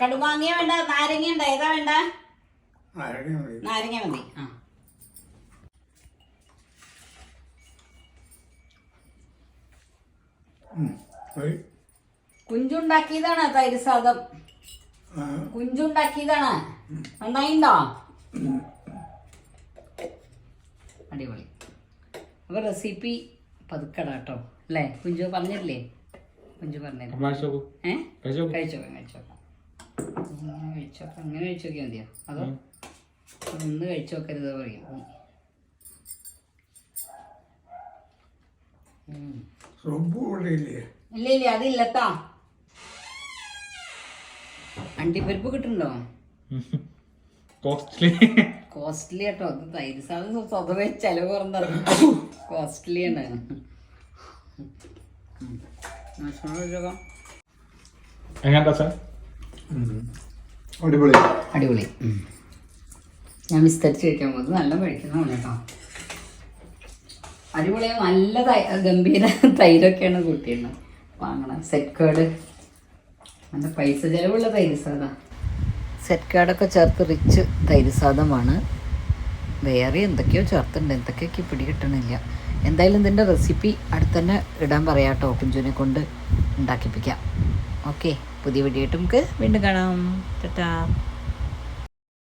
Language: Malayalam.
കടുമാങ്ങ വേണ്ട നാരങ്ങ ഉണ്ടോ ഏതാ വേണ്ട? നാരങ്ങ മതി. നാരങ്ങ മതി. ആ. ഉം. കുഞ്ചുണ്ടാക്കിയതാണ് തൈര് സാദം കുഞ്ചുണ്ടാക്കിയതാണ്. നന്നായിണ്ടോ? അടിപൊളി. അപ്പൊ റെസിപ്പി പതുക്കട കേട്ടോ അല്ലേ? കുഞ്ചു പറഞ്ഞില്ലേ? കുഞ്ചു പറഞ്ഞില്ലേ? ഏഹ് കഴിച്ചോ കഴിച്ചോ കഴിച്ചോക്കാം കഴിച്ചോക്കാം. ഇങ്ങനെ കഴിച്ചോക്കാം അങ്ങനെ കഴിച്ചു നോക്കിയാൽ മതിയോ? അതോ ഒന്ന് കഴിച്ചു നോക്കരുത് പറയും. ഇല്ലേ ഇല്ല അതില്ലത്താ. അണ്ടിപ്പരിപ്പ് കിട്ടുന്നുണ്ടോ? കോസ്റ്റ്ലി കോസ്റ്റ്ലി കേട്ടോ അത് തൈര് സാധനം സ്വതവേ ചെലവ് കുറഞ്ഞത്. കോസ്റ്റ്ലി ആണ്. എങ്ങനെയാ സാർ? അടിപൊളി. അടിപൊളി. ഞാൻ വിസ്തരിച്ച് കഴിക്കാൻ പോകുന്നത് നല്ല കഴിക്കുന്നതാണ് കേട്ടോ. അടിപൊളി നല്ല ഗംഭീര തൈരൊക്കെയാണ് കൂട്ടിയിരുന്നത്. വാങ്ങണം. സെറ്റ് കേർഡ് നല്ല പൈസ ചിലവുള്ള തൈര് സാധാ സെറ്റ് കാർഡൊക്കെ ചേർത്ത് റിച്ച് തൈര് സാധമാണ് വേറെ എന്തൊക്കെയോ ചേർത്തിട്ടുണ്ട്. എന്തൊക്കെയൊക്കെ പിടി കിട്ടണില്ല. എന്തായാലും ഇതിന്റെ റെസിപ്പി അടുത്തന്നെ ഇടാൻ പറയാം കേട്ടോ. കുഞ്ചുവിനെ കൊണ്ട് ഉണ്ടാക്കിപ്പിക്കാം. ഓക്കെ പുതിയ വീഡിയോ ആയിട്ട് നമുക്ക് വീണ്ടും കാണാം. ടാറ്റാ.